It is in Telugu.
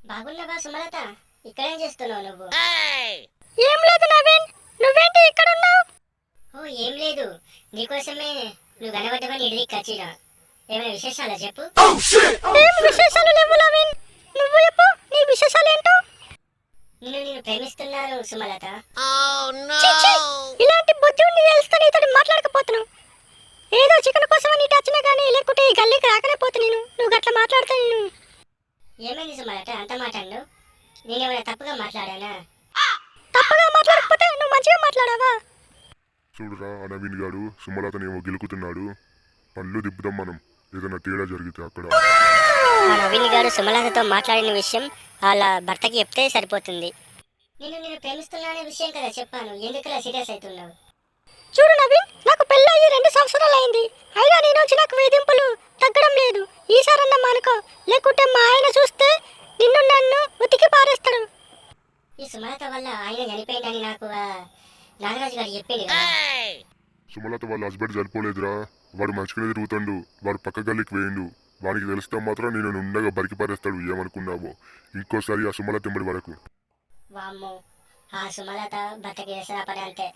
బాగున్నావా సుమలత? ఇక్కడేం చేస్తున్నావు నువ్వు? ఏం లేదు నవీన్ నువ్వేంటి ఇక్కడ ఉన్నావు ఓ ఏం లేదు. నీకోసమే నువ్వు కనబడ్డమని ఇడికి వచ్చిన ఏమైనా విశేషాలా చెప్పు. ఏం విశేషాలు లేవు నవీన్? నువ్వు చెప్పు నీ విశేషాలు ఏంటో నిన్ను నేను ప్రేమిస్తున్నాను సుమలత. ఛీ, ఇలాంటి బుద్ధి ఉండి తెలిస్తే నీతో మాట్లాడకపోతున్నావు. ఏదో చికెన్ కోసం నీటి వచ్చినా కానీ లేకుంటే ఈ గల్లీకి రాకనే పోతే నేను నువ్వు గట్లా మాట్లాడితే నేను. ఏమైంది సుమలత అంత మాట అన్నావు నేనేమైనా తప్పుగా మాట్లాడానా? తప్పుగా మాట్లాడకపోతే నువ్వు మంచిగా మాట్లాడావా? చూడురా ఆ నవీన్ గాడు సుమలతనేమో గెలుకుతున్నాడు. పళ్ళు దిప్పుదాం మనం. ఏదైనా తేడా జరిగితే అక్కడ. ఆ నవీన్ గారు సుమలతతో మాట్లాడిన విషయం వాళ్ళ భర్తకి చెప్తే సరిపోతుంది. నేను నేను ప్రేమిస్తున్నానే విషయం కదా చెప్పాను. ఎందుకలా సీరియస్ అవుతున్నావు? చూడు నవీన్ నాకు పెళ్ళయి లేకుంటే మా ఆయన చూస్తే నిన్ను నన్ను ఉతికి పారేస్తాడు. ఈ సుమలత వల్ల ఆయన చనిపోయిందని నాకు నాగరాజు గారు చెప్పింది కదా. సుమలత వాళ్ళ హస్బెండ్ చనిపోలేదురా. వాడు మంచిగానే తిరుగుతాడు. వాడు పక్క గల్లీకి వేయండు వానికి తెలిస్తే మాత్రం నేను ఉండగా బరికి పారేస్తాడు. ఏమనుకున్నావో? ఇంకోసారి ఆ సుమలత ఎంబడి వరకు. వామ్మో ఆ సుమలత దసరా పడే అంతే.